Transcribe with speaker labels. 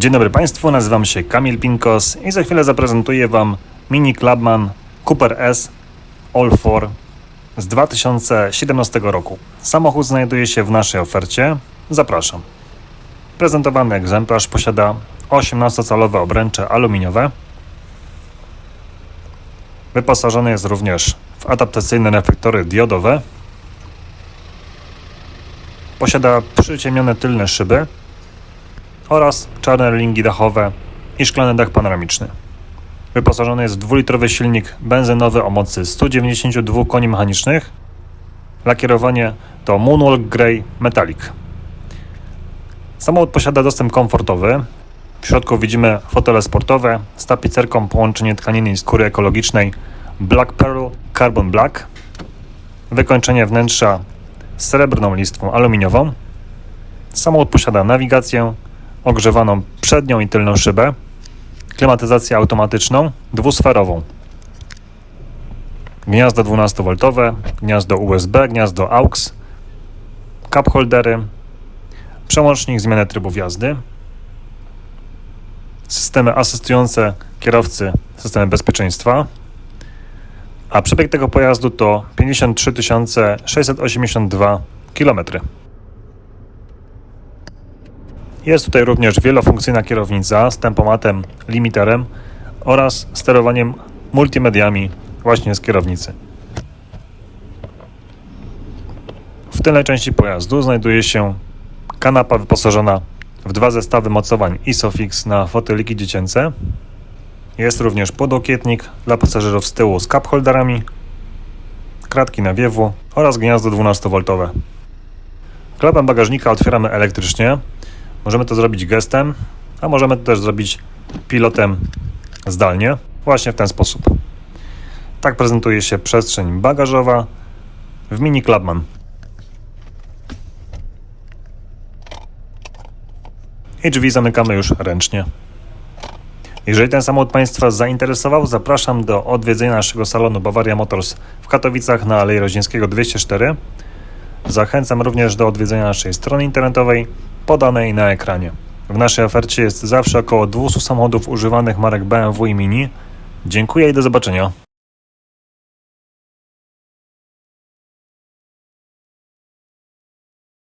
Speaker 1: Dzień dobry Państwu, nazywam się Kamil Pinkos i za chwilę zaprezentuję Wam Mini Clubman Cooper S All 4 z 2017 roku. Samochód znajduje się w naszej ofercie. Zapraszam. Prezentowany egzemplarz posiada 18-calowe obręcze aluminiowe. Wyposażony jest również w adaptacyjne reflektory diodowe. Posiada przyciemnione tylne szyby oraz czarne lingi dachowe i szklany dach panoramiczny. Wyposażony jest w dwulitrowy silnik benzynowy o mocy 192 koni mechanicznych. Lakierowanie to Moonwalk Grey Metallic. Samochód posiada dostęp komfortowy. W środku widzimy fotele sportowe z tapicerką połączenie tkaniny i skóry ekologicznej Black Pearl Carbon Black. Wykończenie wnętrza srebrną listwą aluminiową. Samochód posiada nawigację, ogrzewaną przednią i tylną szybę, klimatyzację automatyczną, dwusferową, gniazdo 12V, gniazdo USB, gniazdo AUX, cup holdery, przełącznik zmiany trybów jazdy, systemy asystujące kierowcy, systemy bezpieczeństwa, a przebieg tego pojazdu to 53 682 km. Jest tutaj również wielofunkcyjna kierownica z tempomatem, limiterem oraz sterowaniem multimediami właśnie z kierownicy. W tylnej części pojazdu znajduje się kanapa wyposażona w dwa zestawy mocowań ISOFIX na foteliki dziecięce. Jest również podokietnik dla pasażerów z tyłu z cup kratki nawiewu oraz gniazdo 12V. Klapę bagażnika otwieramy elektrycznie. Możemy to zrobić gestem, a możemy to też zrobić pilotem zdalnie, właśnie w ten sposób. Tak prezentuje się przestrzeń bagażowa w Mini Clubman. I drzwi zamykamy już ręcznie. Jeżeli ten samochód Państwa zainteresował, zapraszam do odwiedzenia naszego salonu Bavaria Motors w Katowicach na Alei Rodzińskiego 204. Zachęcam również do odwiedzenia naszej strony internetowej podanej na ekranie. W naszej ofercie jest zawsze około 200 samochodów używanych marek BMW i Mini. Dziękuję i do zobaczenia.